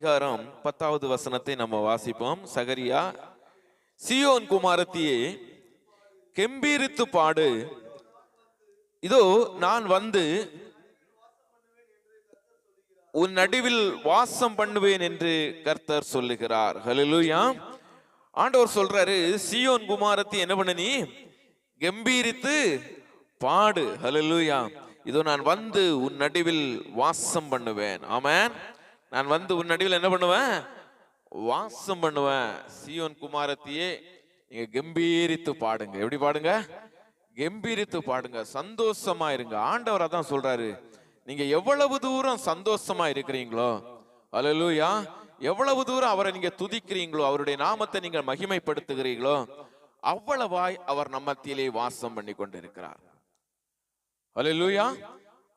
அதிகாரம் பத்தாவது வசனத்தை நம்ம வாசிப்போம். சகரியா சியோன் குமாரத்தியே கெம்பீரித்து பாடு. இதோ நான் வந்து உன் நடுவில் வாசம் பண்ணுவேன் என்று கர்த்தர் சொல்லுகிறார். ஹalleluya. ஆண்டவர் சொல்றாரு சியோன் குமாரத்தி என்ன பண்ண நீ? கம்பீரித்து பாடு. ஹalleluya. இதோ நான் வந்து உன் நடுவில் வாசம் பண்ணுவேன். ஆமேன். நான் வந்து உன் நடுவில் என்ன பண்ணுவேன்? வாசம் பண்ணுவேன். சியோன் குமாரத்தியே நீங்க கம்பீரித்து பாடுங்க. எப்படி பாடுங்க? கம்பீரித்து பாடுங்க. சந்தோஷமா இருங்க. ஆண்டவர் அதான் சொல்றாரு. நீங்க எவ்வளவு தூரம் சந்தோஷமா இருக்கிறீங்களோ அலலூயா எவ்வளவு தூரம் அவரை நீங்க துதிக்கிறீங்களோ அவருடைய நாமத்தை நீங்க மகிமைப்படுத்துகிறீங்களோ அவ்வளவாய் அவர் நம்மத்திலே வாசம் பண்ணி கொண்டிருக்கிறார் அலலூயா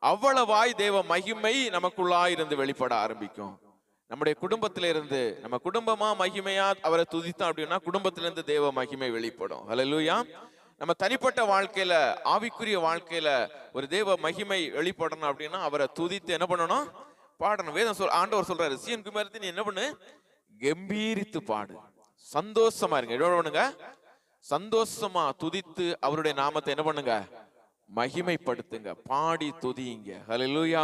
அவ்வளவாய் தேவ மகிமை நமக்குள்ளாய் இருந்து வெளிப்பட ஆரம்பிக்கும். நம்முடைய குடும்பத்தில இருந்து நம்ம குடும்பமா மகிமையா அவரை துதித்தோம் அப்படின்னா குடும்பத்தில இருந்து தேவ மகிமை வெளிப்படும். ஹலலூயா நம்ம தனிப்பட்ட வாழ்க்கையில ஆவிக்குரிய வாழ்க்கையில ஒரு தேவ மகிமை வெளிப்படணும் அப்படின்னா அவரை துதித்து என்ன பண்ணணும்? பாடணும். வேதம் சொல் ஆண்டவர் சொல்றாரு சிஎன் குமாரத்தி நீ என்ன பண்ணு? கம்பீரித்து பாடு. சந்தோஷமா இருங்க. எவ்வளவு பண்ணுங்க. சந்தோஷமா துதித்து அவருடைய நாமத்தை என்ன பண்ணுங்க? மகிமைப்படுத்துங்க பாடி துதியுங்க. ஹலலூயா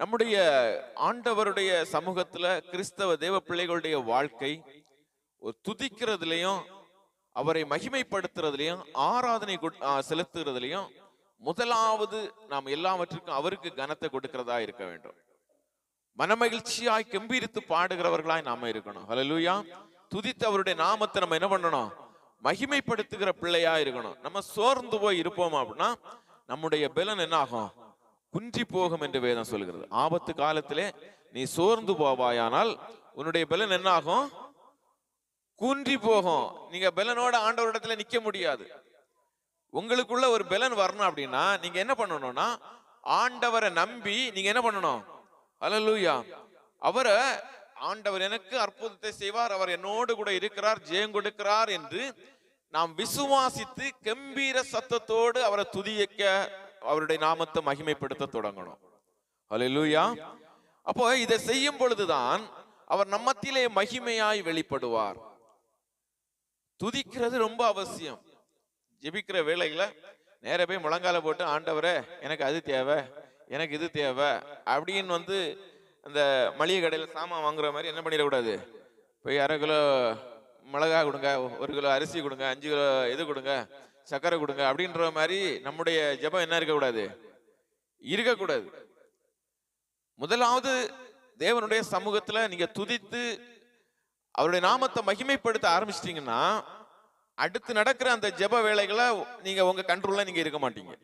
நம்முடைய ஆண்டவருடைய சமூகத்துல கிறிஸ்தவ தேவ பிள்ளைகளுடைய வாழ்க்கை ஒரு துதிக்கிறதுலையும் அவரை மகிமைப்படுத்துறதுலையும் ஆராதனை செலுத்துறதுலையும் முதலாவது நாம் எல்லாவற்றுக்கும் அவருக்கு கனத்தை கொடுக்கிறதா இருக்க வேண்டும். மனமகிழ்ச்சியாய் கம்பீரித்து பாடுகிறவர்களாய் நாம இருக்கணும். ஹலலூயா துதித்து அவருடைய நாமத்தை நம்ம என்ன பண்ணணும்? மகிமைப்படுத்துகிற பிள்ளையா இருக்கணும். நம்ம சோர்ந்து போய் இருப்போம் அப்படின்னா நம்முடைய பலன் என்ன ஆகும் குன்றி போகும் என்று வேதம் சொல்கிறது. ஆபத்து காலத்திலே நீ சோர்ந்து போவாயானால் உன்னுடைய பலன் என்ன ஆகும் குன்றி போகும். நீங்க பலனோட ஆண்டவரிடத்துல நிக்க முடியாது. உங்களுக்குள்ள ஒரு பலன் வரணும் அப்படின்னா நீங்க என்ன பண்ணணும்னா ஆண்டவரை நம்பி நீங்க என்ன பண்ணணும்? அலலூயா அவரை ஆண்டவர் எனக்கு அற்புதத்தை செய்வார் அவர் என்னோடு கூட இருக்கிறார் ஜெயம் கொடுக்கிறார் என்று நாம் விசுவாசித்து கம்பீர சத்தத்தோடு அவரை துதிக்க அவருடைய நாமத்தை மகிமைப்படுத்த தொடங்கணும். அலையூயா அப்போ இதை செய்யும் பொழுதுதான் அவர் நம்மத்திலே மகிமையாய் வெளிப்படுவார். துதிக்கிறது ரொம்ப அவசியம். ஜெபிக்கிற வேலையில நேர போய் முழங்கால போட்டு ஆண்டவரே எனக்கு அது தேவை எனக்கு இது தேவை அப்படின்னு வந்து அந்த மளிகை கடையில் சாமான் வாங்குற மாதிரி என்ன பண்ணிடக்கூடாது? போய் அரை கிலோ மிளகா கொடுங்க ஒரு கிலோ அரிசி கொடுங்க அஞ்சு கிலோ இது கொடுங்க சர்க்கரை கொடுங்க அப்படின்ற மாதிரி நம்முடைய ஜெபம் என்ன இருக்கக்கூடாது? இருக்கக்கூடாது. முதலாவது தேவனுடைய சமூகத்துல நீங்க துதித்து அவருடைய நாமத்தை மகிமைப்படுத்த ஆரம்பிச்சிட்டீங்கன்னா அடுத்து நடக்கிற அந்த ஜெப வேலைகளை நீங்க உங்க கண்ட்ரோல்ல நீங்க இருக்க மாட்டீங்க.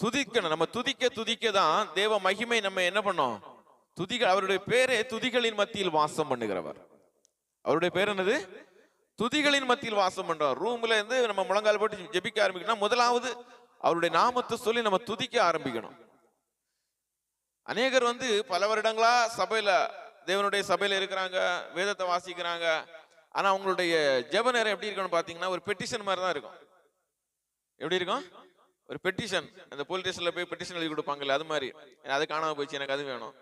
துதிக்கணும். நம்ம துதிக்க துதிக்க தான் தேவ மகிமை நம்ம என்ன பண்ணோம்? துதிகள் அவருடைய பேரே துதிகளின் மத்தியில் வாசம் பண்ணுகிறவர். அவருடைய பேர் என்னது? துதிகளின் மத்தியில் வாசம் பண்றவர். ரூம்ல இருந்து நம்ம முழங்கால் போட்டு ஜெபிக்க ஆரம்பிக்கணும் முதலாவது அவருடைய நாமத்தை சொல்லி நம்ம துதிக்க ஆரம்பிக்கணும். அநேகர் வந்து பல வருடங்களா சபையில தேவனுடைய சபையில இருக்கிறாங்க வேதத்தை வாசிக்கிறாங்க. ஆனா அவங்களுடைய ஜெப நேரம் எப்படி இருக்கணும் பாத்தீங்கன்னா ஒரு பெட்டிஷன் மாதிரி தான் இருக்கும். எப்படி இருக்கும்? ஒரு பெட்டிஷன் அந்த போலீஸ் ஸ்டேஷன்ல போய் பெட்டிஷன் எழுதி கொடுப்பாங்கல்ல அது மாதிரி. அது காணாமல் போச்சு எனக்கு அது வேணும்.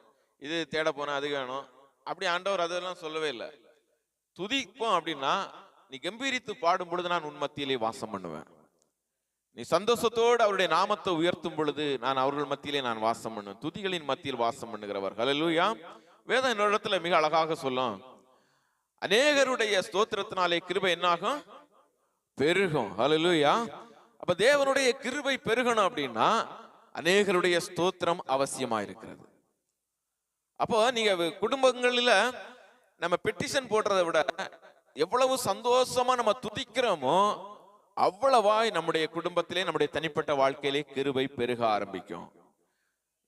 இது தேட போனேன் அது வேணும். அப்படி ஆண்டவர் அதெல்லாம் சொல்லவே இல்லை. துதிப்போம் அப்படின்னா நீ கம்பீரித்து பாடும் பொழுது நான் உன் மத்தியிலே வாசம் பண்ணுவேன். நீ சந்தோஷத்தோடு அவருடைய நாமத்தை உயர்த்தும் பொழுது நான் அவர்கள் மத்தியிலே நான் வாசம் பண்ணுவேன். துதிகளின் மத்தியில் வாசம் பண்ணுகிறவர். ஹலலூயா வேதம் என்னோட இடத்துல மிக அழகாக சொல்லும். அநேகருடைய ஸ்தோத்திரத்தினாலே கிருபை என்னாகும்? பெருகும். ஹலலூயா அப்ப தேவனுடைய கிருபை பெருகணும் அப்படின்னா அநேகருடைய ஸ்தோத்திரம் அவசியமா இருக்கிறது. அப்போ நீங்க குடும்பங்களில் குடும்பங்களில நம்ம பெட்டிஷன் போடுறதை விட எவ்வளவு சந்தோஷமா நம்ம துதிக்கிறோமோ அவ்வளவாய் நம்முடைய குடும்பத்திலே நம்முடைய தனிப்பட்ட வாழ்க்கையிலே கிருபை பெருக ஆரம்பிக்கும்.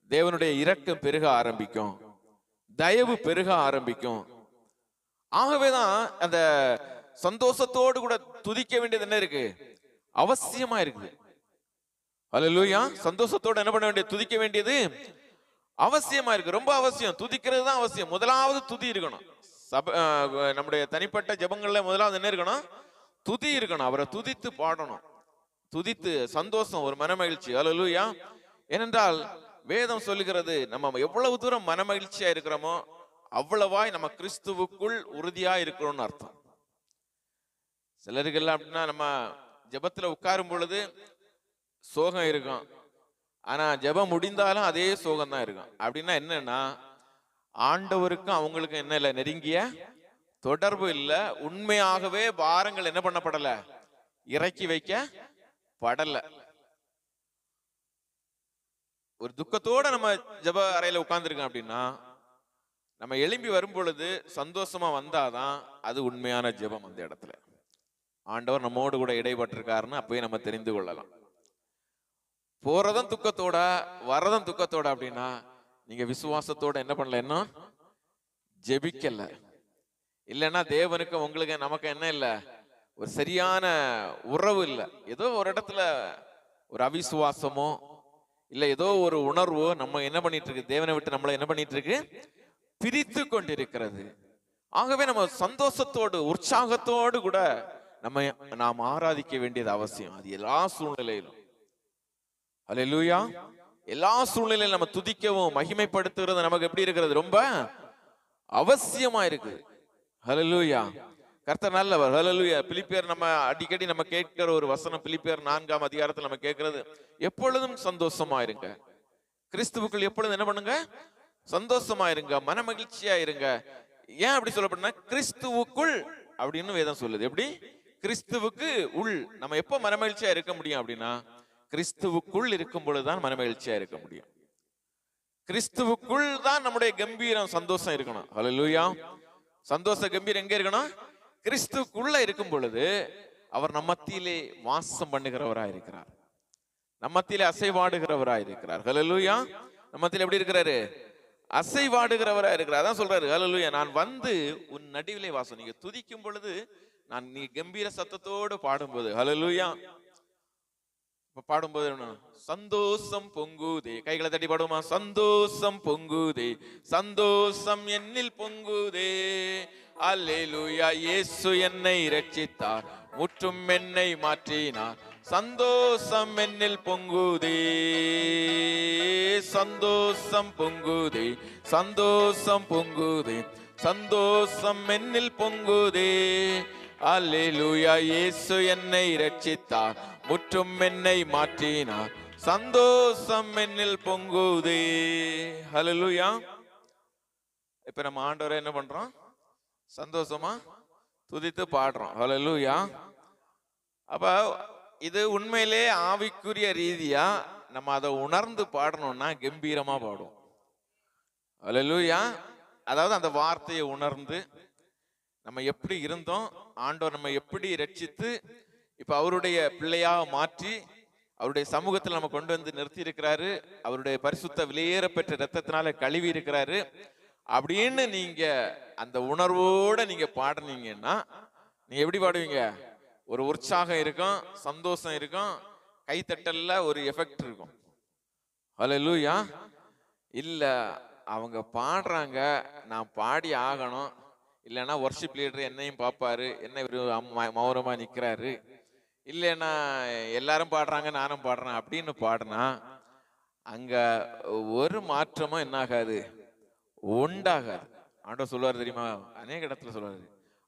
தேவனுடைய இரக்கம் பெருக ஆரம்பிக்கும். தயவு பெருக ஆரம்பிக்கும். ஆகவேதான் அந்த சந்தோஷத்தோடு கூட துதிக்க வேண்டியது என்ன இருக்கு? அவசியமா இருக்குது. அலலூயா சந்தோஷத்தோட என்ன பண்ண வேண்டிய துதிக்க வேண்டியது அவசியமா இருக்கு. ரொம்ப அவசியம். துதிக்கிறது தான் அவசியம். முதலாவது துதி இருக்கணும். சப அஹ் நம்முடைய தனிப்பட்ட ஜெபங்கள்ல முதலாவது என்ன இருக்கணும்? துதி இருக்கணும். அவரை துதித்து பாடணும். துதித்து சந்தோஷம் ஒரு மனமகிழ்ச்சி. அல்லேலூயா ஏனென்றால் வேதம் சொல்லுகிறது நம்ம எவ்வளவு தூரம் மனமகிழ்ச்சியா இருக்கிறோமோ அவ்வளவாய் நம்ம கிறிஸ்துவுக்குள் உறுதியா இருக்கிறோம்னு அர்த்தம். சிலருக்கெல்லாம் அப்படின்னா நம்ம ஜபத்துல உட்காரும் பொழுது சோகம் இருக்கும். ஆனா ஜெபம் முடிந்தாலும் அதே சோகம் தான் இருக்கும். அப்படின்னா என்னன்னா ஆண்டவருக்கும் அவங்களுக்கும் என்ன இல்லை நெருங்கிய தொடர்பு இல்லை. உண்மையாகவே பாரங்கள் என்ன பண்ணப்படல? இறக்கி வைக்க படல. ஒரு துக்கத்தோட நம்ம ஜெப அறையில உட்கார்ந்துருக்கோம் அப்படின்னா நம்ம எழும்பி வரும் பொழுது சந்தோஷமா வந்தாதான் அது உண்மையான ஜெபம் அந்த இடத்துல. ஆண்டவர் நம்மோடு கூட இடைப்பட்டிருக்காருன்னு அப்பயே நம்ம தெரிந்து கொள்ளலாம். போறதும் துக்கத்தோட வர்றதும் துக்கத்தோட அப்படின்னா நீங்க விசுவாசத்தோட என்ன பண்ணல இன்னும் ஜெபிக்கல. இல்லைன்னா தேவனுக்கு உங்களுக்கு நமக்கு என்ன இல்லை? ஒரு சரியான உறவு இல்லை. ஏதோ ஒரு இடத்துல ஒரு அவிசுவாசமோ இல்லை ஏதோ ஒரு உணர்வோ நம்ம என்ன பண்ணிட்டு இருக்கு தேவனை விட்டு நம்மளை என்ன பண்ணிட்டு இருக்கு பிரித்து கொண்டிருக்கிறது. ஆகவே நம்ம சந்தோஷத்தோடு உற்சாகத்தோடு கூட நம்ம நாம் ஆராதிக்க வேண்டியது அவசியம். அது எல்லா சூழ்நிலையிலும். அல்லேலூயா எல்லா சூழ்நிலையிலும் நம்ம துதிக்கவும் மகிமைப்படுத்துகிறது நமக்கு எப்படி இருக்கிறது? ரொம்ப அவசியமா இருக்குது ஹலலூயா கர்த்தர் நல்லவர். ஹலலூயா பிலிப்பியர் நம்ம அடிக்கடி நம்ம கேட்கிற ஒரு வசனம் பிலிப்பியர் நான்காம் அதிகாரத்தில் நம்ம கேட்கறது எப்பொழுதும் சந்தோஷமா இருங்க. கிறிஸ்துவுக்குள் எப்பொழுதும் என்ன பண்ணுங்க? சந்தோஷமா இருங்க மனமகிழ்ச்சியா இருங்க. ஏன் அப்படி சொல்லப்படுனா கிறிஸ்துவுக்குள் அப்படின்னு வேதம் சொல்லுது. எப்படி? கிறிஸ்துவுக்கு உள் நம்ம எப்ப மனமகிழ்ச்சியா இருக்க முடியும் அப்படின்னா கிறிஸ்துவுக்குள் இருக்கும் பொழுதுதான் மனமகிழ்ச்சியா இருக்க முடியும். கிறிஸ்துவுக்குள் தான் நம்முடைய கம்பீரம் சந்தோஷம் இருக்கணும். ஹalleluya சந்தோஷ கம்பீரம் எங்க இருக்கணும்? கிறிஸ்துவுக்குள்ள இருக்கும் பொழுது அவர் நம்ம மத்தியிலே வாசம் பண்ணுகிறவராய் இருக்கிறார். நம்ம மத்தியிலே அசைவாடுகிறவராய் இருக்கிறார். ஹலலுயா நம்ம மத்தியில எப்படி இருக்கிறாரு? அசைவாடுகிறவராய் இருக்கிறார். அதான் சொல்றாரு ஹலலுயா நான் வந்து உன் நடுவிலே வாசம். நீங்க துதிக்கும் பொழுது நான் நீ கம்பீர சத்தத்தோடு பாடும்போது ஹalleluya இப்ப பாடும்போது என்ன? சந்தோஷம் பொங்குதே. கைகளை தட்டி பாடுமா சந்தோஷம் பொங்குதே. சந்தோஷம் என்னில் பொங்குதே. அல்லேலூயா இயேசு என்னை ரட்சித்தார் முற்றும் என்னை மாற்றினார். சந்தோஷம் என்னில் பொங்குதே. சந்தோஷம் பொங்குதே. சந்தோஷம் பொங்குதே. சந்தோஷம் என்னில் பொங்குதே. அல்லேலூயா இயேசு என்னை ரட்சித்தார் முற்றும் என்னை மாற்றினார். சந்தோஷம் என்னில் பொங்குதே. ஹalleluya இப்ப நம்ம ஆண்டவரை என்ன பண்றோம்? சந்தோஷமா துதித்து பாடுறோம். ஹalleluya அப்ப இது உண்மையிலே ஆவிக்குரிய ரீதியா நம்ம அதை உணர்ந்து பாடணும்னா கம்பீரமா பாடுவோம். ஹalleluya அதாவது அந்த வார்த்தையை உணர்ந்து நம்ம எப்படி இருந்தோம் ஆண்டவர் நம்ம எப்படி ரட்சித்து இப்ப அவருடைய பிள்ளையாக மாற்றி அவருடைய சமூகத்தில் நம்ம கொண்டு வந்து நிறுத்தி இருக்கிறாரு அவருடைய பரிசுத்த விலையேற பெற்ற ரத்தத்தினால கழுவி இருக்கிறாரு. அப்படின்னு நீங்க அந்த உணர்வோட நீங்க பாடுனீங்கன்னா நீங்க எப்படி பாடுவீங்க? ஒரு உற்சாகம் இருக்கும் சந்தோஷம் இருக்கும் கைத்தட்டல்ல ஒரு எஃபெக்ட் இருக்கும். ஹalleluya இல்ல அவங்க பாடுறாங்க நான் பாடி ஆகணும் இல்லைன்னா ஒர்ஷிப் லீடர் என்னையும் பார்ப்பாரு என்ன இவரு அம்ம- நிற்கிறாரு இல்லைன்னா எல்லாரும் பாடுறாங்க நானும் பாடுறேன் அப்படின்னு பாடினா அங்கே ஒரு மாற்றமும் என்ன ஆகாது உண்டாகாது. ஆண்டவர் சொல்லுவார் தெரியுமா? அநேக இடத்துல சொல்லுவார்.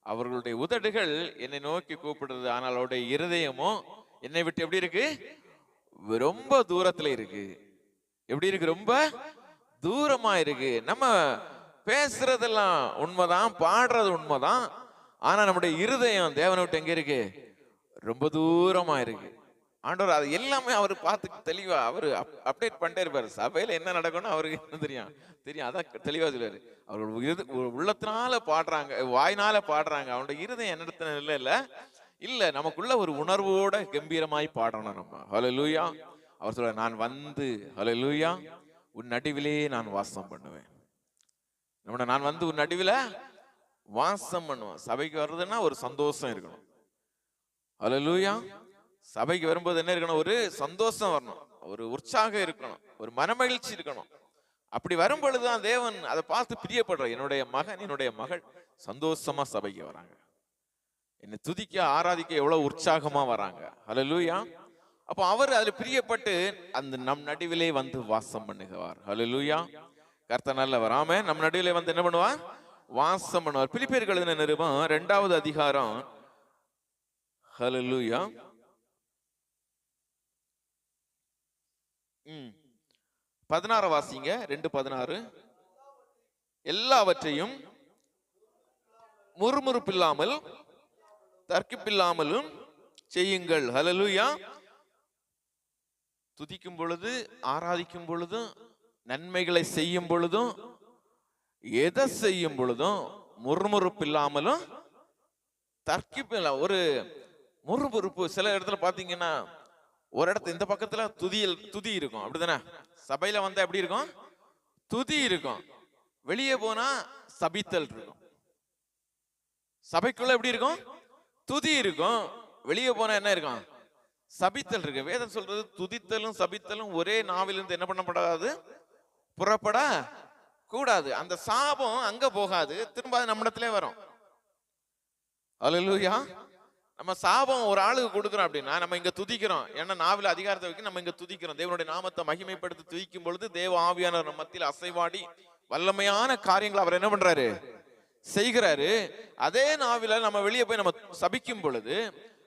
அவர்களுடைய உதடுகள் என்னை நோக்கி கூப்பிடுறது ஆனால் அவருடைய இருதயமும் என்னை விட்டு எப்படி இருக்கு? ரொம்ப தூரத்துல இருக்கு. எப்படி இருக்கு? ரொம்ப தூரமா இருக்கு. நம்ம பேசுறதெல்லாம் உண்மைதான் பாடுறது உண்மைதான். ஆனா நம்முடைய இருதயம் தேவனை விட்டு எங்க இருக்கு? ரொம்ப தூரமா இருக்கு. ஆண்டவர் அது எல்லாமே அவர் பார்த்து தெளிவா அவரு அப்டேட் பண்ணிட்டே இருப்பாரு. சபையில என்ன நடக்கும்னு அவருக்கு என்ன தெரியும்? தெரியும். அதான் தெளிவா சொல்லுவாரு. அவர் இரு- உள்ளத்தினால பாடுறாங்க வாய்னால பாடுறாங்க. அவனுடைய இருதயம் என்னிடத்துல இல்லை இல்லை இல்ல நமக்குள்ள ஒரு உணர்வோட கம்பீரமாய் பாடணும் நம்ம. ஹalleluya அவர் சொல்ற நான் வந்து ஹalleluya உன் நடுவிலே நான் வாசம் பண்ணுவேன். நம்மளை நான் வந்து உன் நடுவில வாசம் பண்ணுவேன். சபைக்கு வர்றதுன்னா ஒரு சந்தோஷம் இருக்கணும். ஹalleluya. சபைக்கு வரும்போது என்ன இருக்கணும்? ஒரு சந்தோஷம் வரணும். ஒரு உற்சாகம் இருக்கணும். ஒரு மனமகிழ்ச்சி இருக்கணும். அப்படி வரும் பொழுதுதான் தேவன் அதை பார்த்து பிரியப்படுற என்னுடைய மகன் என்னுடைய மகள் சந்தோஷமா சபைக்கு வராங்க. என்னை துதிக்க ஆராதிக்க எவ்வளவு உற்சாகமா வராங்க. ஹalleluya. அப்போ அவர் அதில் பிரியப்பட்டு அந்த நம் நடுவிலே வந்து வாசம் பண்ணுகிறார் ஹalleluya. கர்த்த நல்லவர் ஆமே நம்ம நடுவில் வந்து என்ன பண்ணுவார்? வாசம் பண்ணுவார். பிலிப்பியர்கள் எழுதின நிருபம் ரெண்டாவது அதிகாரம். ஹalleluya ம். பதினாறு வாசிங்க. ரெண்டு பதினாறு. எல்லாவற்றையும் முறுமுறுப்பில்லாமல் தர்க்கிப்பில்லாமலும் செய்யுங்கள். ஹலலுயா துதிக்கும் பொழுது ஆராதிக்கும் பொழுதும் நன்மைகளை செய்யும் பொழுதும் எதை செய்யும் பொழுதும் முறுமுறுப்பு முறுமுறுப்பில்லாமலும் தர்க்கிப்பில்ல ஒரு முறுமுறுப்பு சில இடத்துல பாத்தீங்கன்னா ஒரு இடத்துல இந்த பக்கத்துல துதியில் துதி இருக்கும். அப்படிதானே? சபையில வந்தா எப்படி இருக்கும்? துதி இருக்கும். வெளியே போனா சபித்தல் இருக்கும். சபைக்குள்ள எப்படி இருக்கும்? துதி இருக்கும். வெளியே போனா என்ன இருக்கும்? சபித்தல் இருக்கு. வேதம் சொல்றது துதித்தலும் சபித்தலும் ஒரே நாவிலிருந்து என்ன பண்ணப்படாது? புறப்பட கூடாது. அந்த சாபம் அங்க போகாது. திரும்ப அது நம்மிடத்திலே வரும். அல்லேலூயா நம்ம சாபம் ஒரு ஆளுக்கு கொடுக்குறோம் அப்படின்னா நம்ம இங்க துதிக்கிறோம். ஏன்னா நாவில் அதிகாரத்தை வைக்க நம்ம இங்க துதிக்கிறோம். தேவனுடைய நாமத்தை மகிமைப்படுத்தி துதிக்கும் பொழுது தேவ ஆவியானவர் நம்ம மத்தியில் அசைவாடி வல்லமையான காரியங்களை அவர் என்ன பண்றாரு? செய்கிறாரு. அதே நாவில நம்ம வெளியே போய் நம்ம சபிக்கும் பொழுது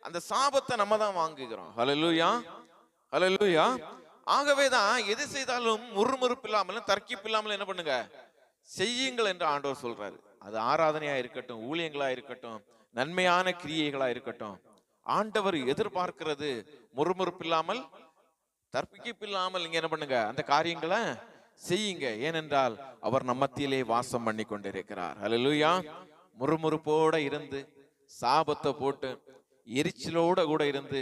அந்த சாபத்தை நம்ம தான் வாங்குகிறோம். ஹalleluya ஹalleluya ஆகவே தான் எது செய்தாலும் முறுமுறுப்பு இல்லாமலும் தர்க்கிப்பு இல்லாமலும் என்ன பண்ணுங்க? செய்யுங்கள் என்று ஆண்டவர் சொல்றாரு. அது ஆராதனையா இருக்கட்டும் ஊழியங்களா இருக்கட்டும் நன்மையான கிரியைகளா இருக்கட்டும். ஆண்டவர் எதிர்பார்க்கிறது முறுமுறுப்பு இல்லாமல் தற்பிக்கப்பு இல்லாமல் நீங்க என்ன பண்ணுங்க? அந்த காரியங்களை செய்யுங்க. ஏனென்றால் அவர் நம்ம வாசம் பண்ணி கொண்டிருக்கிறார். அலலுயா முறுமுறுப்போட இருந்து சாபத்தை போட்டு எரிச்சலோட கூட இருந்து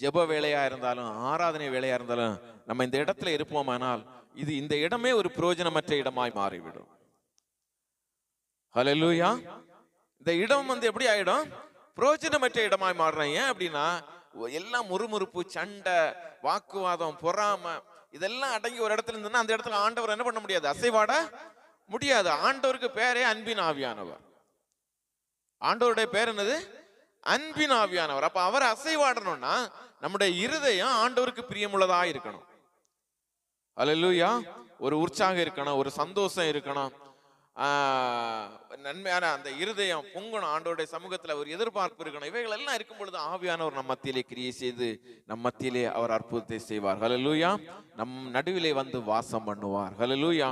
ஜெப வேலையா இருந்தாலும் ஆராதனை வேலையா இருந்தாலும் நம்ம இந்த இடத்துல இருப்போமானால் இது இந்த இடமே ஒரு பிரயோஜனமற்ற இடமாய் மாறிவிடும். ஹலலூயா இந்த இடம் வந்து எப்படி ஆயிடும்? பிரயோஜனமற்ற இடமாய் மாறுறேன். ஏன் அப்படின்னா எல்லாம் முறுமுறுப்பு சண்டை வாக்குவாதம் பொறாமை இதெல்லாம் அடங்கி ஒரு இடத்துல இருந்ததுன்னா அந்த இடத்துல ஆண்டவர் என்ன பண்ண முடியாது? அசைவாட முடியாது. ஆண்டவருக்கு பேரே அன்பின் ஆவியானவர். ஆண்டவருடைய பேர் என்னது? அன்பின் ஆவியானவர். அப்ப அவர் அசைவாடணும்னா நம்முடைய இருதயம் ஆண்டவருக்கு பிரியமுள்ளதா இருக்கணும். அல்லேலூயா ஒரு உற்சாகம் இருக்கணும் ஒரு சந்தோஷம் இருக்கணும். நன்மையான அந்த இருதயம் பொங்கணும் ஆண்டோடைய சமூகத்துல ஒரு எதிர்பார்ப்பு இருக்கணும். இவைகள் எல்லாம் இருக்கும் பொழுது ஆவியானவர் நம் மத்தியிலே கிரியை செய்து நம் மத்தியிலே அவர் அற்புதத்தை செய்வார். ஹலலூயா நம் நடுவிலே வந்து வாசம் பண்ணுவார். ஹலலூயா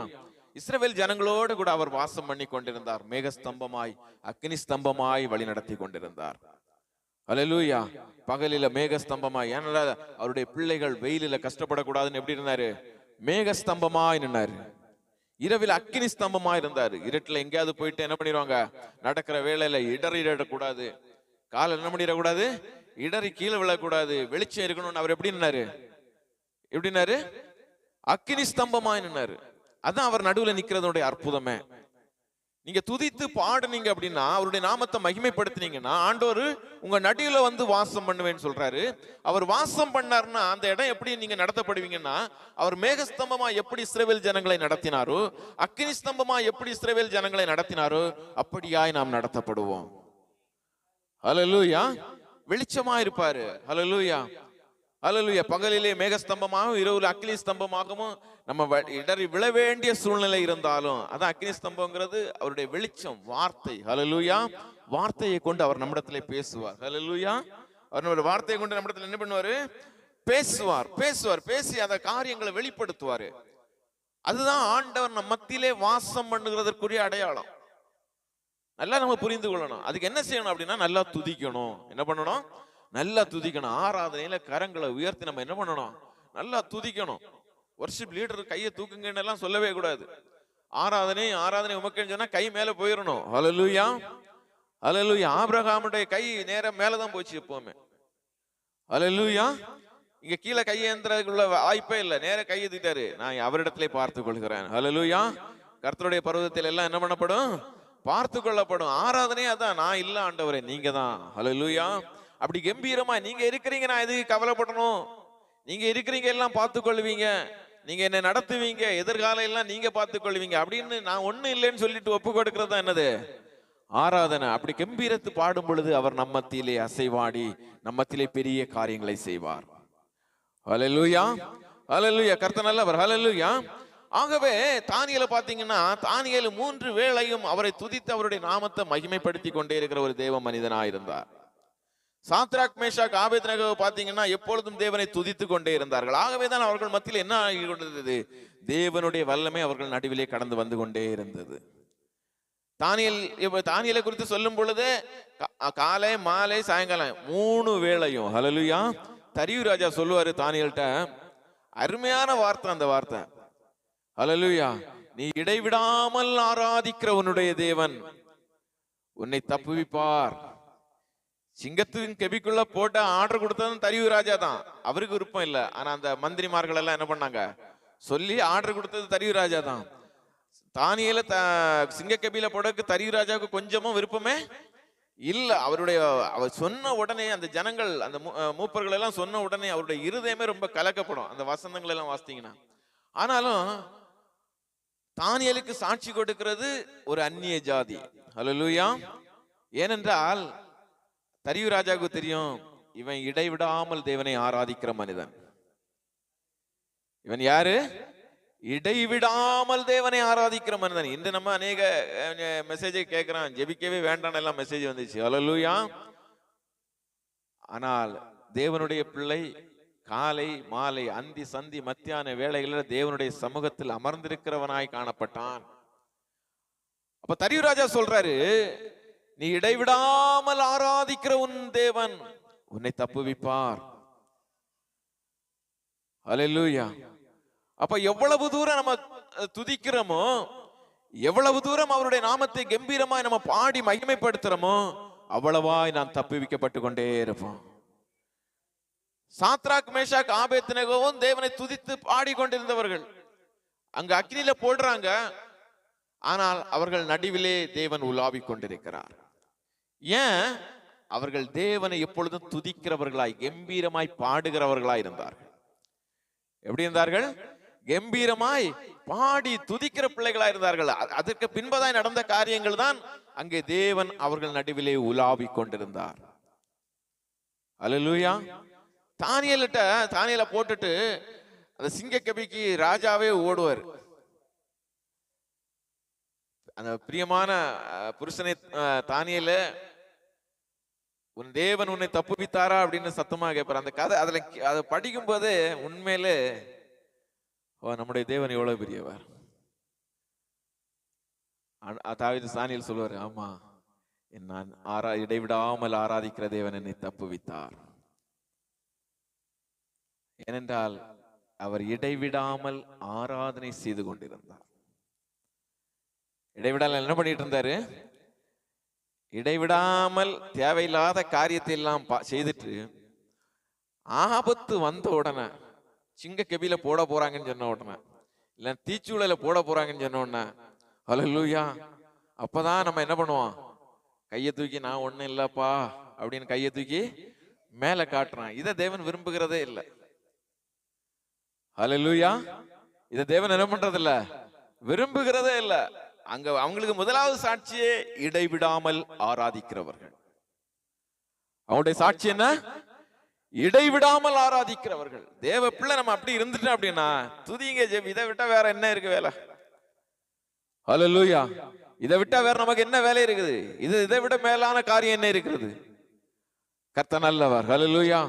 இஸ்ரவேல் ஜனங்களோடு கூட அவர் வாசம் பண்ணி கொண்டிருந்தார் மேகஸ்தம்பமாய் அக்னி ஸ்தம்பமாய் வழி நடத்தி கொண்டிருந்தார் அலலூயா பகலில மேகஸ்தம்பமாய் ஏன்னா அவருடைய பிள்ளைகள் வெயிலில் கஷ்டப்படக்கூடாதுன்னு எப்படி இருந்தாரு? மேகஸ்தம்பமாய் நின்னாரு. இரவில் அக்கினி ஸ்தம்பமா இருந்தாரு. இருட்டில் எங்கேயாவது போயிட்டு என்ன பண்ணிடுவாங்க நடக்கிற வேலையில இடறிடக்கூடாது கால என்ன பண்ணிடக்கூடாது? இடறி கீழே விழக்கூடாது. வெளிச்சம் இருக்கணும்னு அவர் எப்படி நின்னாரு? எப்படின்னாரு அக்கினி ஸ்தம்பமா நின்னாரு. அதான் அவர் நடுவில் நிக்கிறதுடைய அற்புதமே. நீங்க துதித்து பாடுனீங்க அப்படின்னா அவருடைய நாமத்தை மகிமைப்படுத்தினீங்கன்னா ஆண்டோர் உங்க நடுவில் வந்து வாசம் பண்ணுவேன்னு சொல்றாரு. அவர் வாசம் பண்ணாருன்னா அந்த இடம் எப்படி நீங்க நடத்தப்படுவீங்கன்னா அவர் மேகஸ்தம்பமா எப்படி இஸ்ரவேல் ஜனங்களை நடத்தினாரோ அக்னி ஸ்தம்பமா எப்படி இஸ்ரவேல் ஜனங்களை நடத்தினாரோ அப்படியாய் நாம் நடத்தப்படுவோம். ஹலலூயா வெளிச்சமா இருப்பாரு. ஹலலூயா ஹalleluya. பகலிலே மேகஸ்தம்பமாகவும் இரவுல அக்னி ஸ்தம்பமாகவும் நம்ம இடறி விழ வேண்டிய சூழ்நிலை இருந்தாலும் அதான் அக்னி ஸ்தம்பங்கிறது அவருடைய வெளிச்சம் வார்த்தை. ஹalleluya. வார்த்தையை கொண்டு அவர் நம்மிடத்திலே பேசுவார். அலலுயா அவர் நம்முடைய வார்த்தையை கொண்டு நம்மிடத்துல என்ன பண்ணுவாரு? பேசுவார். பேசுவார். பேசி அந்த காரியங்களை வெளிப்படுத்துவாரு. அதுதான் ஆண்டவர் நம்ம மத்தியிலே வாசம் பண்ணுகிறதற்குரிய அடையாளம். நல்லா நம்ம புரிந்து கொள்ளணும். அதுக்கு என்ன செய்யணும் அப்படின்னா நல்லா துதிக்கணும். என்ன பண்ணணும்? நல்லா துதிக்கணும். ஆராதனையில கரங்களை உயர்த்தி நம்ம என்ன பண்ணணும்? நல்லா துதிக்கணும். ஒர்ஷிப் லீடர் கையை தூக்குங்கன்னு எல்லாம் சொல்லவே கூடாது. ஆராதனை ஆராதனை உமக்குன்னு சொன்னா கை மேல போயிடணும் அலலுயா அலலுயா ஆபிரகாமுடைய கை நேரம் மேலதான் போச்சு எப்பவுமே. அலலுயா இங்க கீழே கையேந்திரதுக்குள்ள வாய்ப்பே இல்லை. நேர கையெழுத்திட்டாரு நான் அவரிடத்திலே பார்த்து கொள்கிறேன். அலலுயா கர்த்தருடைய பருவத்தில் எல்லாம் என்ன பண்ணப்படும்? பார்த்து கொள்ளப்படும். ஆராதனையே அதான். நான் இல்ல ஆண்டவரே நீங்க தான் அலலுயா அப்படி கம்பீரமா நீங்க இருக்கிறீங்க நான் எதுக்கு கவலைப்படணும்? நீங்க இருக்கிறீங்க எல்லாம் பார்த்து கொள்வீங்க நீங்க என்ன நடத்துவீங்க எதிர்காலம் எல்லாம் நீங்க பார்த்து கொள்வீங்க அப்படின்னு நான் ஒண்ணும் இல்லைன்னு சொல்லிட்டு ஒப்பு கொடுக்கிறது தான் என்னது? ஆராதனை. அப்படி கம்பீரத்து பாடும் பொழுது அவர் நம்மத்திலே அசைவாடி நம்மத்திலே பெரிய காரியங்களை செய்வார். ஹalleluya. ஹalleluya. கர்த்த நல்லவர். ஹalleluya. ஆகவே தானியல பாத்தீங்கன்னா தானியல் மூன்று வேளையும் அவரை துதித்து அவருடைய நாமத்தை மகிமைப்படுத்தி கொண்டே இருக்கிற ஒரு தேவ மனிதனாயிருந்தார். சாத்ராக் மேஷாக் ஆபேத்நேகோ பார்த்தீங்கன்னா எப்பொழுதும் தேவனை துதித்து கொண்டே இருந்தார்கள். ஆகவே தான் அவர்கள் மத்தியில் என்ன ஆகி கொண்டிருந்தது தேவனுடைய வல்லமை அவர்கள் நடுவிலே கடந்து வந்து கொண்டே இருந்தது. தானியல் இப்ப தானியலை குறித்து சொல்லும் பொழுது காலை மாலை சாயங்காலம் மூணு வேளையும் ஹலலுயா தரியு ராஜா சொல்லுவாரு தானியல்கிட்ட அருமையான வார்த்தை அந்த வார்த்தை. ஹலலுயா நீ இடைவிடாமல் ஆராதிக்கிற உன்னுடைய தேவன் உன்னை தப்புவிப்பார். சிங்கத்தின் கெபிக்குள்ள போட்ட ஆர்டர் கொடுத்ததும் தரியு ராஜா தான். அவருக்கு விருப்பம் இல்ல. ஆனா அந்த மந்திரிமார்கள் எல்லாம் என்ன பண்ணாங்க? சொல்லி ஆர்டர் கொடுத்தது தரியு ராஜா தான். தானியில த சிங்க கபில போடக்கு தரியு ராஜாவுக்கு கொஞ்சமும் விருப்பமே இல்ல. அவருடைய அவர் சொன்ன உடனே அந்த ஜனங்கள் அந்த மூ- மூப்பர்கள் எல்லாம் சொன்ன உடனே அவருடைய இருதயமே ரொம்ப கலக்கப்படும். அந்த வசந்தங்கள் எல்லாம் வாசித்தீங்கன்னா. ஆனாலும் தானியலுக்கு சாட்சி கொடுக்கிறது ஒரு அந்நிய ஜாதி. ஹலோ லூயா ஏனென்றால் தரியு ராஜாவுக்கு தெரியும் இவன் இடைவிடாமல் தேவனை ஆராதிக்கிற மனிதன். இவன் யாரு? இடைவிடாமல் தேவனை ஆராதிக்கிற மனிதன். இன்று நம்ம அநேக மெசேஜை கேட்கிறான். ஜெபிக்கவே வேண்டாம் எல்லாம் மெசேஜ் வந்துச்சு. அலலூயா ஆனால் தேவனுடைய பிள்ளை காலை மாலை அந்தி சந்தி மத்தியான வேலைகளில் தேவனுடைய சமூகத்தில் அமர்ந்திருக்கிறவனாய் காணப்பட்டான். அப்ப தரியுராஜா சொல்றாரு நீ இடைவிடாமல் ஆராதிக்கிற உன் தேவன் உன்னை தப்புவிப்பார். அலையூயா அப்ப எவ்வளவு தூரம் நம்ம துதிக்கிறோமோ எவ்வளவு தூரம் அவருடைய நாமத்தை கம்பீரமாய் நம்ம பாடி மகிமைப்படுத்துறோமோ அவ்வளவாய் நாம் தப்புவிக்கப்பட்டு கொண்டே இருப்போம். சாத்ராக் மேஷாக் ஆபேத்நேகோவும் தேவனை துதித்து பாடிக்கொண்டிருந்தவர்கள் அங்க அக்னியில போடுறாங்க. ஆனால் அவர்கள் நடுவிலே தேவன் உலாவிக் கொண்டிருக்கிறார். ஏன்? அவர்கள் தேவனை எப்பொழுதும் துதிக்கிறவர்களாய் கம்பீரமாய் பாடுகிறவர்களாய் இருந்தார்கள். எப்படி இருந்தார்கள்? கம்பீரமாய் பாடி துதிக்கிற பிள்ளைகளா இருந்தார்கள். அதற்கு பின்பதாய் நடந்த காரியங்கள் தான் அங்கே தேவன் அவர்கள் நடுவிலே உலாவிக் கொண்டிருந்தார். அலலூயா தானியல்கிட்ட தானியல போட்டுட்டு அந்த சிங்க கபிக்கு ராஜாவே ஓடுவார். அந்த பிரியமான புருஷனை தானியல உன் தேவன் உன்னை தப்புவித்தாரா அப்படின்னு சத்தமா கேட்பார். அந்த கதை அதுல அதை படிக்கும் போது உண்மையிலே ஓ நம்முடைய தேவன் எவ்வளவு பெரியவர். அதாவது சாணியில் சொல்லுவார் ஆமா நான் ஆரா இடைவிடாமல் ஆராதிக்கிற தேவன் என்னை தப்புவித்தார். ஏனென்றால் அவர் இடைவிடாமல் ஆராதனை செய்து கொண்டிருந்தார். இடைவிடாமல் என்ன பண்ணிட்டு இருந்தாரு? இடைவிடாமல் தேவையில்லாத காரியத்தை எல்லாம் பா- செய்துட்டு ஆபத்து வந்த உடனே சிங்க கெபியில போட போறாங்கன்னு சொன்ன உடனே இல்லை தீச்சூழல போட போறாங்கன்னு சொன்ன உடனே அலல்லூயா அப்பதான் நம்ம என்ன பண்ணுவோம்? கையை தூக்கி நான் ஒண்ணும் இல்லப்பா அப்படின்னு கையை தூக்கி மேல காட்டுறான். இதை தேவன் விரும்புகிறதே இல்லை. அலல்லூயா இதை தேவன் என்ன பண்றது இல்ல விரும்புகிறதே இல்லை. அங்க அவங்களுக்கு முதலாவது சாட்சியே இடைவிடாமல் ஆராதிக்கிறவர்கள். அவனுடைய சாட்சி என்ன? இடைவிடாமல் ஆராதிக்கிறவர்கள். தேவ பிள்ளை நம்ம அப்படி இருந்துட்டோம் அப்படின்னா துதிங்க ஜெபி இதை விட்டா வேற என்ன இருக்கு வேலை? லூயா இதை விட்டா வேற நமக்கு என்ன வேலை இருக்குது? இது இதை விட மேலான காரியம் என்ன இருக்கிறது? கர்த்த நல்லவர். ஹalleluya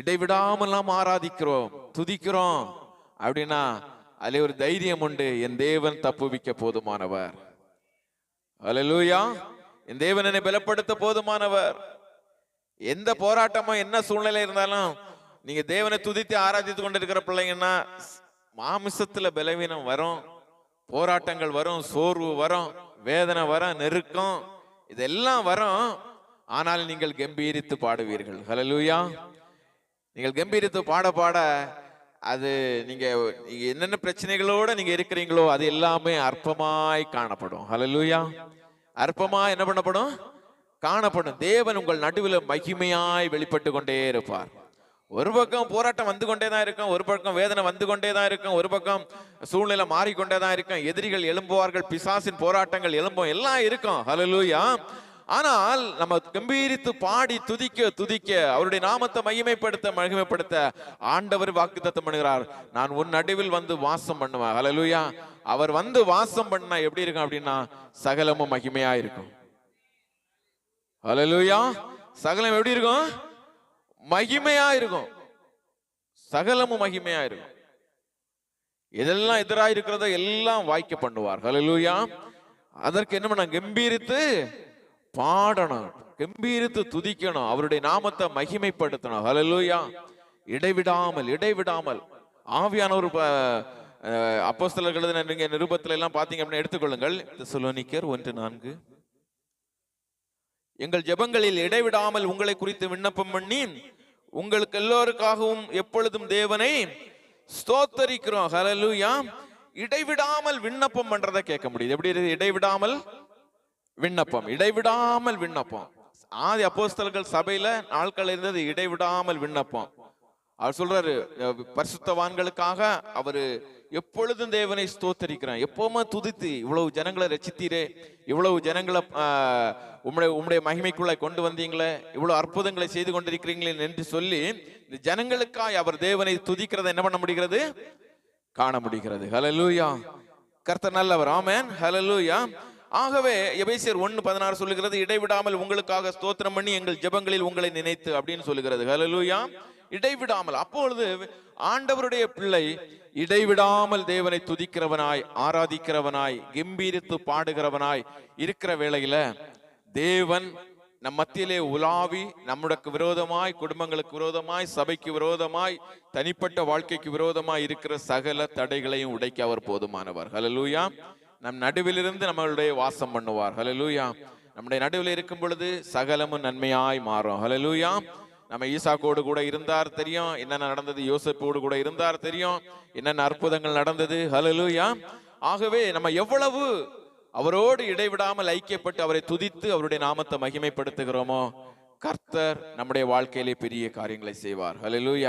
இடைவிடாமல் நாம் ஆராதிக்கிறோம் துதிக்கிறோம். அப்படின்னா அதில் ஒரு தைரியம் உண்டு என் தேவன் தப்புவிக்க போதுமானவர். அலலூயா என் தேவன் என்னை பலப்படுத்த போதுமானவர். எந்த போராட்டமோ என்ன சூழ்நிலை இருந்தாலும் நீங்க தேவனை துதித்து ஆராதித்து கொண்டிருக்கிற பிள்ளைங்கன்னா மாமிசத்துல பலவீனம் வரும் போராட்டங்கள் வரும் சோர்வு வரும் வேதனை வரும் நெருக்கம் இதெல்லாம் வரும். ஆனால் நீங்கள் கம்பீரித்து பாடுவீர்கள். ஹலலூயா நீங்கள் கம்பீரித்து பாட பாட அது நீங்க என்னென்ன பிரச்சனைகளோட நீங்க இருக்கிறீங்களோ அது எல்லாமே அற்பமாய் காணப்படும். ஹலலூயா அற்பமா என்ன பண்ணப்படும்? காணப்படும். தேவன் உங்கள் நடுவில் மகிமையாய் வெளிப்பட்டு கொண்டே இருப்பார். ஒரு பக்கம் போராட்டம் வந்து கொண்டே தான் இருக்கும் ஒரு பக்கம் வேதனை வந்து கொண்டே தான் இருக்கும் ஒரு பக்கம் சூழ்நிலை மாறிக்கொண்டே தான் இருக்கும். எதிரிகள் எழும்புவார்கள் பிசாசின் போராட்டங்கள் எழும்பும் எல்லாம் இருக்கும். ஹலலூயா ஆனால் நம்ம கம்பீரித்து பாடி துதிக்க துதிக்க அவருடைய நாமத்தை மகிமைப்படுத்த மகிமைப்படுத்த ஆண்டவர் வாக்குத்தத்தம் பண்ணுகிறார். நான் உன் நடுவில் வந்து வாசம் பண்ணுவேன். ஹalleluya அவர் வந்து வாசம் பண்ணா எப்படி இருக்கும் அப்படின்னா சகலமும் மகிமையா இருக்கும். ஹalleluya சகலம் எப்படி இருக்கும்? மகிமையா இருக்கும். சகலமும் மகிமையா இருக்கும். எதெல்லாம் எதிரா இருக்கிறதோ எல்லாம் வாய்க்க பண்ணுவார். ஹலலுயா அதற்கு என்ன பண்ண கம்பீரித்து பாடணும் கம்பீரித்து துதிக்கணும் அவருடைய நாமத்தை மகிமைப்படுத்தணும். ஹலலூயா இடைவிடாமல் இடைவிடாமல். ஆவியானவர் அப்போஸ்தலர்கள் எழுதின நீங்க நிருபத்துல எல்லாம் பாத்தீங்க அப்படின்னு எடுத்துக்கொள்ளுங்கள். தெசலோனிக்கர் ஒன்று நான்கு. எங்கள் ஜெபங்களில் இடைவிடாமல் உங்களை குறித்து விண்ணப்பம் பண்ணி உங்களுக்கு எல்லோருக்காகவும் எப்பொழுதும் தேவனை ஸ்தோத்தரிக்கிறோம். ஹலலூயா இடைவிடாமல் விண்ணப்பம் பண்றதை கேட்க முடியுது. எப்படி இருக்கு? இடைவிடாமல் விண்ணப்பம் இடைவிடாமல் விண்ணப்பம். ஆதி அப்போஸ்தலர்கள் சபையில நாட்கள் இருந்தது இடைவிடாமல் விண்ணப்பம். அவர் சொல்றாரு பரிசுத்தவான்களுக்காக அவரு எப்பொழுதும் தேவனை ஸ்தோத்தரிக்கிறான் எப்பவுமே துதித்து இவ்வளவு ஜனங்களை ரசித்தீரே இவ்வளவு ஜனங்களை உம்முடைய உம்முடைய மகிமைக்குள்ள கொண்டு வந்தீங்களே இவ்வளவு அற்புதங்களை செய்து கொண்டிருக்கிறீங்களே என்று சொல்லி இந்த ஜனங்களுக்காய் அவர் தேவனை துதிக்கிறதை என்ன பண்ண முடிகிறது? காண முடிகிறது. ஹலலூயா கர்த்த நல்லவர். ஆமேன். ஹலலூயா ஆகவே எபேசியர் ஒன்னு பதினாறு சொல்லுகிறது இடைவிடாமல் உங்களுக்காக ஸ்தோத்திரம் பண்ணி எங்கள் ஜெபங்களில் உங்களை நினைத்து அப்படின்னு சொல்லுகிறது. ஹலலூயா இடைவிடாமல். அப்பொழுது ஆண்டவருடைய பிள்ளை இடைவிடாமல் தேவனை துதிக்கிறவனாய் ஆராதிக்கிறவனாய் கம்பீரித்து பாடுகிறவனாய் இருக்கிற வேளையில தேவன் நம் மத்தியிலே உலாவி நம்முடைய விரோதமாய் குடும்பங்களுக்கு விரோதமாய் சபைக்கு விரோதமாய் தனிப்பட்ட வாழ்க்கைக்கு விரோதமாய் இருக்கிற சகல தடைகளையும் உடைக்க அவர் போதுமானவர். ஹலலூயா நம் நடுவிலிருந்து நம்மளுடைய வாசம் பண்ணுவார். ஹலலூயா நம்முடைய நடுவில் இருக்கும் பொழுது சகலமும் நன்மையாய் மாறும். ஹலலூயா நம்ம ஈசாக்கோடு கூட இருந்தார் தெரியும். என்னென்ன நடந்தது? யோசப்போடு கூட இருந்தார் தெரியும். என்னென்ன அற்புதங்கள் நடந்தது? ஹலலூயா ஆகவே நம்ம எவ்வளவு அவரோடு இடைவிடாமல் ஐக்கியப்பட்டு அவரை துதித்து அவருடைய நாமத்தை மகிமைப்படுத்துகிறோமோ கர்த்தர் நம்முடைய வாழ்க்கையிலே பெரிய காரியங்களை செய்வார். ஹலலூயா